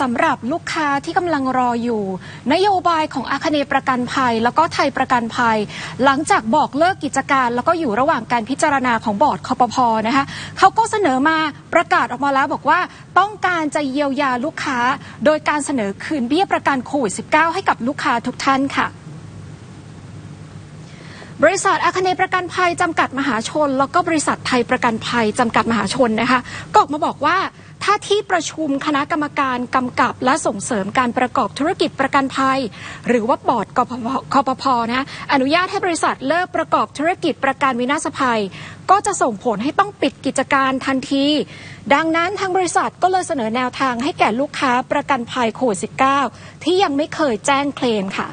สำหรับลูกค้าที่กำลังรออยู่ นโยบายของอาคเนย์ประกันภัย แล้วก็ไทยประกันภัย หลังจากบอกเลิกกิจการ แล้วก็อยู่ระหว่างการพิจารณาของบอร์ดคอปพอนะคะเขาก็เสนอมาประกาศออกมาแล้วบอกว่า ต้องการจะเยียวยาลูกค้า โดยการเสนอคืนเบี้ยประกันโควิด -19 ให้กับลูกค้าทุกท่านค่ะบริษัทอาคเนย์ประกันภัยจำกัดมหาชน แล้วก็บริษัทไทยประกันภัยจำกัดมหาชนนะคะก็ออกมาบอกว่า ถ้าที่ประชุมคณะกรรมการกำกับและส่งเสริมการประกอบธุรกิจประกันภัย หรือว่าบอร์ดกพพคอปพนะอนุญาตให้บริษัทเลิกประกอบธุรกิจประกันวินาศภัย ก็จะส่งผลให้ต้องปิดกิจการทันที ดังนั้นทางบริษัทก็เลยเสนอแนวทางให้แก่ลูกค้าประกันภัยโควิด -19 ที่ยังไม่เคยแจ้งเคลมค่ะ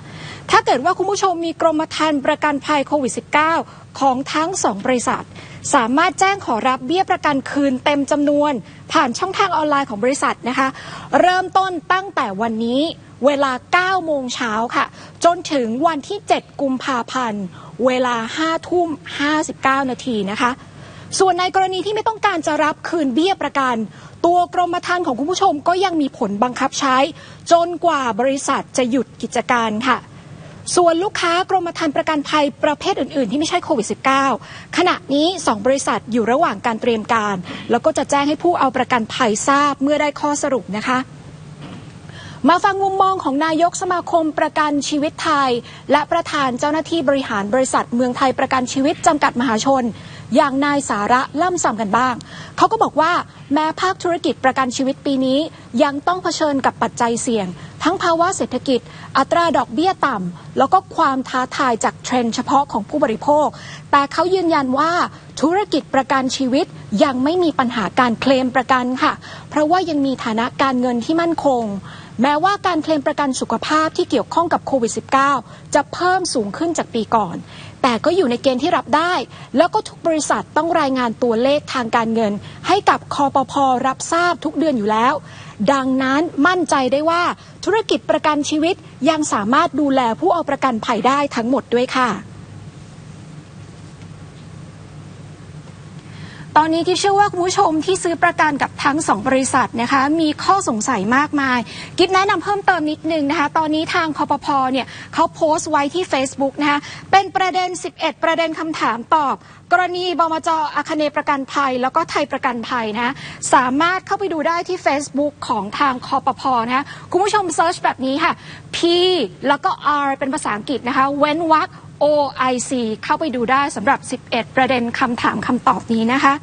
ถ้าเกิดว่าคุณผู้ชมมีกรมธรรม์ประกันภัยโควิด -19 ของทั้งสองบริษัท สามารถแจ้งขอรับเบี้ยประกันคืนเต็มจำนวน ผ่านช่องทางออนไลน์ของบริษัทนะคะ เริ่มต้นตั้งแต่วันนี้เวลา 9 โมงเช้าค่ะ จนถึงวันที่ 7 กุมภาพันธ์ เวลา 5 ทุ่ม 59 นาทีนะคะ ส่วนในกรณีที่ไม่ต้องการจะรับคืนเบี้ยประกัน ตัวกรมธรรม์ของคุณผู้ชมก็ยังมีผลบังคับใช้ จนกว่าบริษัทจะหยุดกิจการค่ะ ส่วนลูกค้ากรมธรรม์ประกันภัยประเภทอื่น ๆ ที่ไม่ใช่โควิด -19 ขณะนี้ 2 บริษัทอยู่ระหว่างการเตรียมการ แล้วก็จะแจ้งให้ผู้เอาประกันภัยทราบเมื่อได้ข้อสรุปนะคะมาฟังมุมมองของนายกสมาคมประกันชีวิตไทย และประธานเจ้าหน้าที่บริหารบริษัทเมืองไทยประกันชีวิตจำกัดมหาชน อย่างนายสาระล่ำซำกันบ้าง เขาก็บอกว่าแม้ภาคธุรกิจประกันชีวิตปีนี้ ยังต้องเผชิญกับปัจจัยเสี่ยง ทั้งภาวะเศรษฐกิจ อัตราดอกเบี้ยต่ำ แล้วก็ความท้าทายจากเทรนด์เฉพาะของผู้บริโภค แต่เขายืนยันว่าธุรกิจประกันชีวิตยังไม่มีปัญหาการเคลมประกันค่ะ เพราะว่ายังมีฐานะการเงินที่มั่นคง แม้ว่าการเคลมประกันสุขภาพที่เกี่ยวข้องกับโควิด -19 จะเพิ่มสูงขึ้นจากปีก่อน แต่ก็อยู่ในเกณฑ์ที่รับได้ แล้วก็ทุกบริษัทต้องรายงานตัวเลขทางการเงิน ให้กับคอปพรับทราบทุกเดือนอยู่แล้ว ดังนั้นมั่นใจได้ว่า ธุรกิจประกันชีวิตยังสามารถดูแลผู้เอาประกันภัยได้ทั้งหมดด้วยค่ะ ตอนนี้ที่เชื่อว่าคุณผู้ชมที่ซื้อประกันกับทั้งสองบริษัทนะคะ มีข้อสงสัยมากมาย กิฟแนะนำเพิ่มเติมนิดนึงนะคะ ตอนนี้ทางคอปพเนี่ยเขาโพสต์ไว้ที่ Facebook นะคะ เป็นประเด็น 11 ประเด็นคำถามตอบ กรณีบมจอาคเนประกันภัย แล้วก็ไทยประกันภัยนะสามารถเข้าไปดูได้ที่ Facebook ของทางคอปพนะคะคุณผู้ชมเซิร์ชแบบนี้ค่ะ P แล้วก็ R เป็นภาษาอังกฤษนะคะ เว้นวรรค OIC เข้าไปดูได้สำหรับ 11 ประเด็นคำถามคำตอบนี้นะคะ